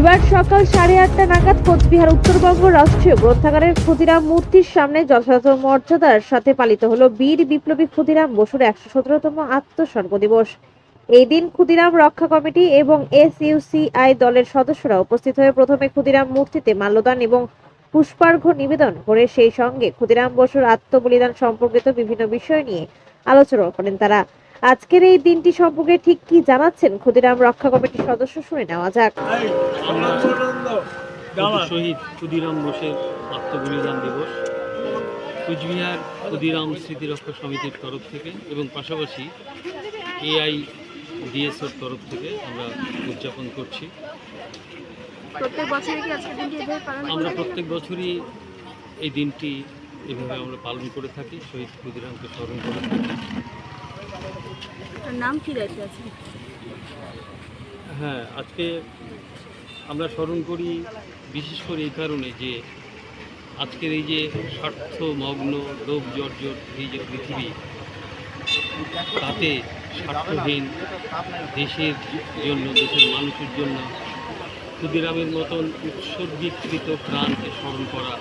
রবিবার সকাল সাড়ে আটটা নাগাদ কোচবিহার, উত্তরবঙ্গ রাষ্ট্রীয় গ্রন্থাগারের ক্ষুদিরাম মূর্তির সামনে যথাযথ মর্যাদার সাথে পালিত হলো বীর বিপ্লবী ক্ষুদিরাম বসুর একশো সতেরোতম আত্মস্বর্গ দিবস। এই দিন ক্ষুদিরাম রক্ষা কমিটি এবং এসইউসিআই দলের সদস্যরা উপস্থিত হয়ে প্রথমে ক্ষুদিরাম মূর্তিতে মাল্যদান এবং পুষ্পার্ঘ্য নিবেদন করে সেই সঙ্গে ক্ষুদিরাম বসুর আত্মবলিদান সম্পর্কিত বিভিন্ন বিষয় নিয়ে আলোচনা করেন তারা। আজকের এই দিনটি সম্পর্কে ঠিক কি জানাচ্ছেন? ক্ষুদিরাম রক্ষা কমিটির সদস্য শুনে নেওয়া যাক। আমরা শহীদ ক্ষুদিরাম বোসের আত্মবলিদান দিবস কুচবিহার ক্ষুদিরাম স্মৃতিরক্ষা সমিতির তরফ থেকে এবং পাশাপাশি এআই ডিএসওর তরফ থেকে আমরা উদযাপন করছি। প্রত্যেক বছরই কি আজকের দিনটি এভাবে পালন আমরা প্রত্যেক বছরই এই দিনটি এভাবে আমরা পালন করে থাকি শহীদ ক্ষুদিরামকে স্মরণ করে থাকি। হ্যাঁ আজকে আমরা স্মরণ করি বিশেষ করে এই কারণে যে আজকের এই যে স্বার্থমগ্ন রোগ জর্জর এই যে পৃথিবী, তাতে স্বার্থহীন দেশের জন্য, দেশের মানুষের জন্য, ক্ষুদিরামের মতন উৎসর্গীকৃত প্রাণকে স্মরণ করা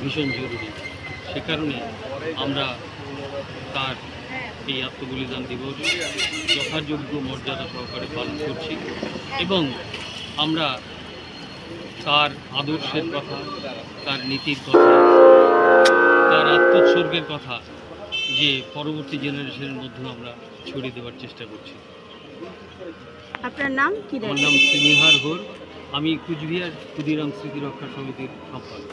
ভীষণ জরুরি। সে কারণে আমরা তার এই আত্মবলিদান দিবস যথাযোগ্য মর্যাদা সহকারে পালন করছি এবং আমরা তার আদর্শের কথা তার নীতির কথা তার আত্মোৎসর্গের কথা যে পরবর্তী জেনারেশনের মধ্যে আমরা ছড়িয়ে দেওয়ার চেষ্টা করছি। আপনার নাম কি আমার নাম শ্রীনিহার হোর আমি কুচবিহার ক্ষুদিরাম স্মৃতি রক্ষা সমিতির সম্পাদক।